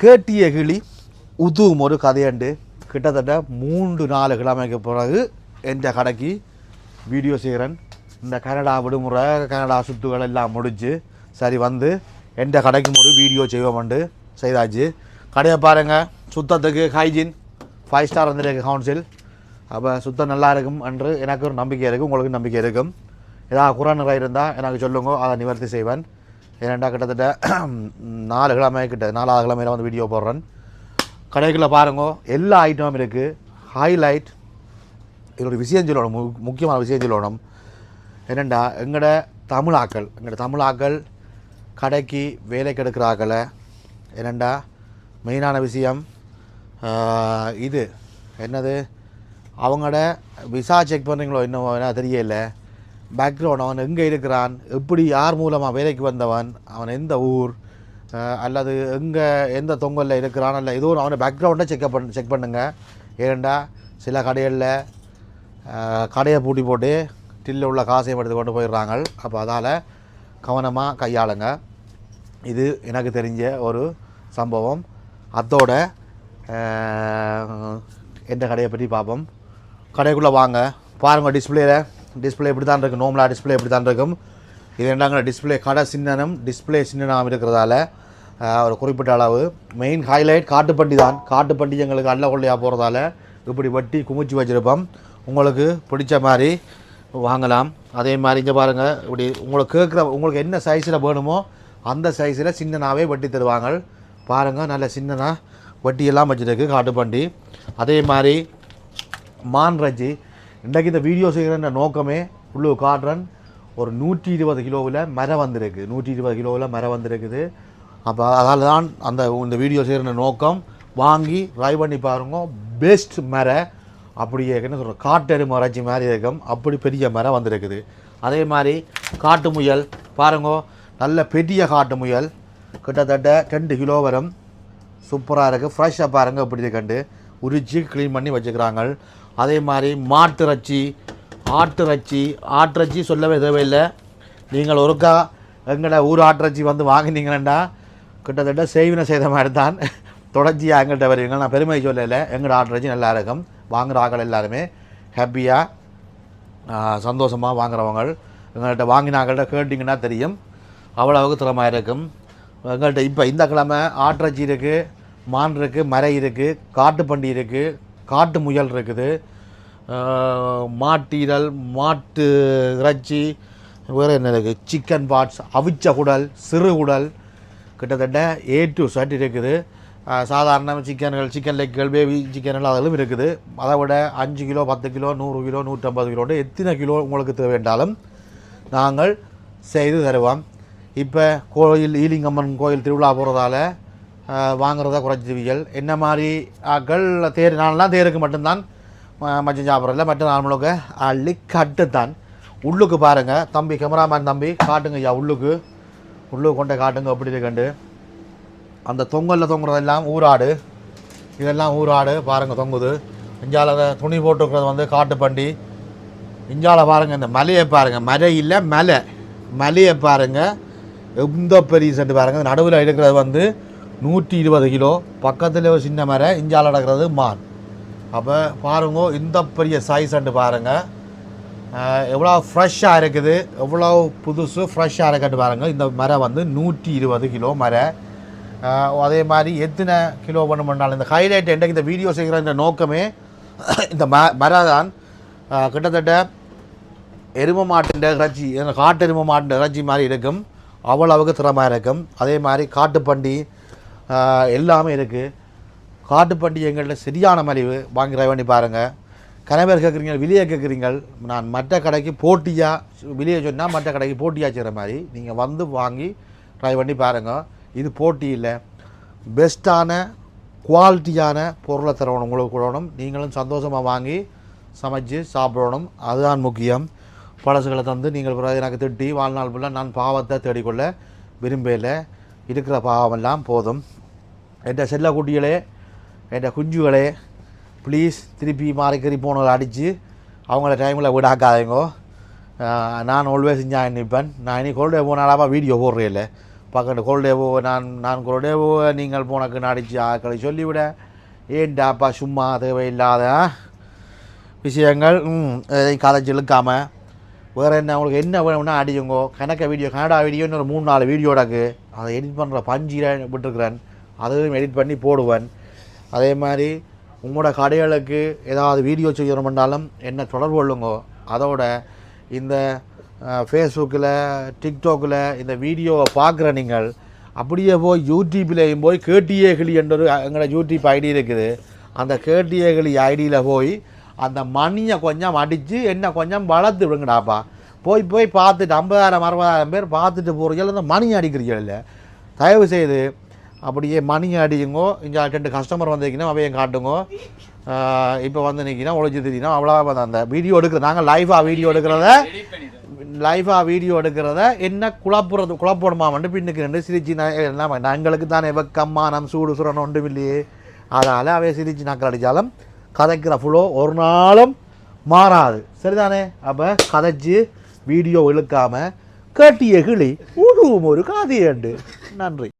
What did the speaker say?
கேட்டிய கிளி உதுவும் ஒரு கதையண்டு. கிட்டத்தட்ட மூன்று நாலு கிழமைக்கு பிறகு எந்த கடைக்கு வீடியோ செய்கிறேன். இந்த கனடா விடுமுறை கனடா சுற்றுகள் எல்லாம் முடிஞ்சு சரி வந்து எந்த கடைக்கும் ஒரு வீடியோ செய்வோம்ண்டு செய்தாச்சு. கடையை பாருங்கள் சுத்தத்துக்கு ஹைஜீன் ஃபைவ் ஸ்டார் வந்துருக்கு கவுன்சில் அப்போ சுத்தம் நல்லா இருக்கும் என்று எனக்கு ஒரு நம்பிக்கை இருக்கும் உங்களுக்கு நம்பிக்கை இருக்கும். ஏதாவது குறை நிறை இருந்தால் எனக்கு சொல்லுங்க அதை நிவர்த்தி செய்வேன். ஏனெண்டா கிட்டத்தட்ட நாலு கிழமை கிட்ட நாலாவது கிழமையில் வந்து வீடியோ போடுறேன். கடைக்குள்ளே பாருங்க எல்லா ஐட்டமும் இருக்குது ஹைலைட் இது ஒரு விஷயம் சொல்லணும் மு- முக்கியமான விஷயம் சொல்லணும். என்னெண்டா எங்களோட தமிழாக்கள் எங்களோட தமிழாக்கள் கடைக்கு வேலைக்கு எடுக்கிற ஆக்களை என்னெண்டா மெயினான விஷயம் இது. என்னது? அவங்களோட விசா செக் பண்ணுறீங்களோ இன்னும் என்ன தெரியல. பேக்ரவுண்ட் அவன் எங்கே இருக்கிறான்? எப்படி யார் மூலமாக வேலைக்கு வந்தவன்? அவன் எந்த ஊர்? அல்லது எங்கே எந்த தொங்கலில் இருக்கிறான்? அல்ல ஏதோ அவனை பேக்ரவுண்டை செக் பண்ண செக் பண்ணுங்கள் ஏனெண்டா சில கடைகளில் கடையை பூட்டி போட்டு டில்லில் உள்ள காசையும் எடுத்து கொண்டு போயிடுறாங்க அப்போ அதால் கவனமாக கையாளுங்க. இது எனக்கு தெரிஞ்ச ஒரு சம்பவம். அதோட எந்த கடையை பற்றி பார்ப்போம். கடைக்குள்ளே வாங்க. பாருங்கள் டிஸ்பிளேயில் டிஸ்பிளே இப்படி தான் இருக்கும். நோமலாக டிஸ்பிளே இப்படி தான் இருக்கும். இது என்னங்க டிஸ்பிளே கடை சின்னனம் டிஸ்பிளே சின்னனம் இருக்கிறதால ஒரு குறிப்பிட்ட அளவு. மெயின் ஹைலைட் காட்டுப்பண்டி தான். காட்டுப்பண்டி எங்களுக்கு அல்ல கொள்ளையாக போகிறதால இப்படி வட்டி குமிச்சு வச்சுருப்போம். உங்களுக்கு பிடிச்ச மாதிரி வாங்கலாம். அதே மாதிரி இங்கே பாருங்கள் இப்படி உங்களுக்கு கேட்குற உங்களுக்கு என்ன சைஸில் வேணுமோ அந்த சைஸில் சின்னனாவே வட்டி தருவாங்க. பாருங்கள் நல்ல சின்னனாக வட்டியெல்லாம் வச்சுருக்கு காட்டுப்பண்டி அதே மாதிரி மான் ரஜ்ஜி இன்றைக்கு இந்த வீடியோ செய்கிற நோக்கமே உள்ளூர் காட்டுறன் ஒரு நூற்றி இருபது கிலோவில் மரம் வந்திருக்கு. நூற்றி இருபது கிலோவில் மரம் வந்திருக்குது. அப்போ அதால் தான் அந்த இந்த வீடியோ செய்கிற நோக்கம். வாங்கி ட்ரை பண்ணி பாருங்க. பெஸ்ட் மர. அப்படியே என்ன சொல்கிற காட்டெரு மரச்சி மாதிரி இருக்கும். அப்படி பெரிய மரம் வந்திருக்குது. அதே மாதிரி காட்டு முயல் பாருங்க நல்ல பெரிய காட்டு முயல். கிட்டத்தட்ட ரெண்டு கிலோ வரும். சூப்பராக இருக்குது ஃப்ரெஷ்ஷாக பாருங்கள் இப்படி இருக்கண்டு உரிச்சு க்ளீன் பண்ணி வச்சுக்கிறாங்க. அதே மாதிரி மாட்டிறைச்சி ஆட்டிறைச்சி ஆட்டிறைச்சி சொல்லவே தேவையில்லை. நீங்கள் ஒருக்கா எங்களோட ஊர் ஆட்டிறைச்சி வந்து வாங்கினீங்கன்னா கிட்டத்தட்ட செய்வினை செய்த மாதிரி தான் தொடர்ச்சியாக எங்கள்கிட்ட வருவீங்க. நான் பெருமை சொல்லலை. எங்களோட ஆட்டிறைச்சி நல்லா இருக்கும். வாங்குகிற ஆக்கள் எல்லாருமே ஹாப்பியாக சந்தோஷமாக வாங்குறவங்க. எங்கள்கிட்ட வாங்கினாங்கள்ட்ட கேட்டிங்கன்னா தெரியும். அவ்வளவுக்கு திறமை இருக்கும். எங்கள்கிட்ட இப்போ இந்த கிழமை ஆட்டிறைச்சி இருக்குது மான் இருக்குது மரை இருக்குது காட்டுப்பண்டி இருக்குது காட்டு முயல் இருக்குது. மாட்டீரல் மாட்டு இறைச்சி வேறு என்ன இருக்குது சிக்கன் பார்ட்ஸ் அவிச்ச குடல் சிறு குடல் கிட்டத்தட்ட ஏ டு சட் இருக்குது. சாதாரண சிக்கன்கள் சிக்கன் லெக்குகள் பேபி சிக்கன்கள் அதெல்லாம் இருக்குது. அதை விட அஞ்சு கிலோ பத்து கிலோ நூறு கிலோ நூற்றம்பது கிலோட எத்தனை கிலோ உங்களுக்கு தேவையேண்டாலும் நாங்கள் செய்து தருவோம். இப்போ கோயில் ஈலிங்கம்மன் கோயில் திருவிழா போகிறதால வாங்குறத குறைச்சிவியல் என்ன மாதிரி ஆக்கள் தேர் நாளெலாம் தேருக்கு மட்டும்தான் மஞ்சள் சாப்பிட்றதில்ல மற்ற நாள் அள்ளி கட்டுத்தான். உள்ளுக்கு பாருங்கள் தம்பி கேமராமேன் தம்பி காட்டுங்க ஐயா உள்ளுக்கு. உள்ளுக்கு கொண்டு காட்டுங்க அப்படி இருக்கண்டு அந்த தொங்கலில் தொங்குறதெல்லாம் ஊராடு. இதெல்லாம் ஊராடு பாருங்கள் தொங்குது. இஞ்சால துணி போட்டுருக்கிறது வந்து காட்டுப்பண்டி. இஞ்சால பாருங்கள் இந்த மலையை பாருங்கள் மலை இல்லை மலை. மலையை பாருங்கள் எந்த பெரிய செட்டு பாருங்கள் நடுவில் எடுக்கிறது வந்து நூற்றி இருபது கிலோ. பக்கத்தில் ஒரு சின்ன மரம் இஞ்சால் நடக்கிறது மான். அப்போ பாருங்க இந்த பெரிய சைஸ்ன்ட்டு பாருங்கள் எவ்வளோ ஃப்ரெஷ்ஷாக இருக்குது எவ்வளோ புதுசு ஃப்ரெஷ்ஷாக இருக்குன்னு பாருங்கள் இந்த மரம் வந்து நூற்றி இருபது கிலோ மரம் அதே மாதிரி எத்தனை கிலோ பண்ண பண்ணாலும் இந்த ஹைலைட் என்றைக்கு இந்த வீடியோ செய்கிற இந்த நோக்கமே இந்த ம மரம் தான் கிட்டத்தட்ட எரும மாட்டின் இறைச்சி காட்டு எரும மாட்டின் இறைச்சி மாதிரி இருக்கும். அவ்வளவுக்கு திறமாக இருக்கும். அதே மாதிரி காட்டுப்பண்டி எல்லாமே இருக்குது காட்டுப்பண்டி எங்கள்கிட்ட சரியான மலிவு. வாங்கி ட்ரை பண்ணி பாருங்கள் கன கேட்குறீங்க வெளியே கேட்குறீங்க நான் மற்ற கடைக்கு போட்டியாக வெளியே சொன்னால் மற்ற கடைக்கு போட்டியாக செய்கிற மாதிரி நீங்கள் வந்து வாங்கி ட்ரை பண்ணி பாருங்கள் இது போட்டி இல்லை. பெஸ்ட்டான குவாலிட்டியான பொருளை தரணும் உங்களுக்கு கொடுக்கணும். நீங்களும் சந்தோஷமாக வாங்கி சமைச்சு சாப்பிடணும். அதுதான் முக்கியம். பழசுகளை தந்து நீங்கள் எனக்கு திட்டி வாழ்நாள் ஃபுல்லாக நான் பாவத்தை தேடிக்கொள்ள விரும்பலை. இருக்கிற பாவமெல்லாம் போதும். என் செல்ல குட்டிகளே என் குஞ்சுகளே ப்ளீஸ் திருப்பி மாறிக்கறி போனதை அடித்து அவங்கள டைமில் விடாக்காதீங்கோ. நான் ஆல்வேஸ் இஞ்சா நிற்பேன் நான் இனி கோல்டே போனாலாப்பா வீடியோ போடுறேன் இல்லை பக்கத்து கொள்டேவோ நான் நான் கொள்டேவோ நீங்கள் போனக்கு அடித்து ஆக்களை சொல்லிவிட. ஏன்டாப்பா சும்மா தேவையில்லாத விஷயங்கள் எதையும் இதை கதைச்சு வேறு என்ன உங்களுக்கு என்ன வேணும்னா அடியுங்கோ கணக்க வீடியோ கனடா வீடியோ இன்னொரு மூணு நாலு வீடியோடாக்கு அதை எடிட் பண்ணுற பஞ்சு விட்டுருக்குறேன். அதையும் எடிட் பண்ணி போடுவேன். அதே மாதிரி உங்களோட கடைகளுக்கு ஏதாவது வீடியோ செய்யணுமென்றாலும் என்ன தொடர்பு கொள்ளுங்கோ அதோட இந்த ஃபேஸ்புக்கில் டிக்டாக்கில் இந்த வீடியோவை பார்க்குற நீங்கள் அப்படியே போய் யூடியூப்லேயும் போய் கேட்டியே கிளி என்ற ஒரு எங்களோட யூடியூப் ஐடி இருக்குது. அந்த கேட்டியே கிளி ஐடியில் போய் அந்த மணியை கொஞ்சம் அடித்து என்ன கொஞ்சம் வளர்த்து விடுங்கடாப்பா. போய் போய் பார்த்துட்டு ஐம்பதாயிரம் அறுபதாயிரம் பேர் பார்த்துட்டு போகிறீங்க அந்த மணி அடிக்கிறீங்க இல்லை. தயவு செய்து அப்படியே மணி அடியுங்கோ இங்கே ரெண்டு கஸ்டமர் வந்திருக்கீங்கன்னா அவையும் காட்டுங்கோ. இப்போ வந்து நிற்கினா ஒழிச்சு தெரியும் அவ்வளோ அந்த வீடியோ எடுக்கிற நாங்கள் லைஃபாக வீடியோ எடுக்கிறத லைஃபாக வீடியோ எடுக்கிறத என்ன குழப்புறது குழப்பணுமாமன்ட்டு பின்னுக்கு ரெண்டு சிரிச்சு நான் என்ன எங்களுக்கு தானே வெக்கம்மா நம் சூடு சுரணும் ஒன்றும் இல்லையே அதனால் அவைய சிரிச்சு நாக்கள் அடித்தாலும் கதைக்கிற ஃபுல்லோ ஒரு நாளும் மாறாது. சரிதானே? அப்போ கதைச்சு வீடியோ இழுக்காமல் கேட்டிய கிளி உருவும் ஒரு காதியண்டு நன்றி.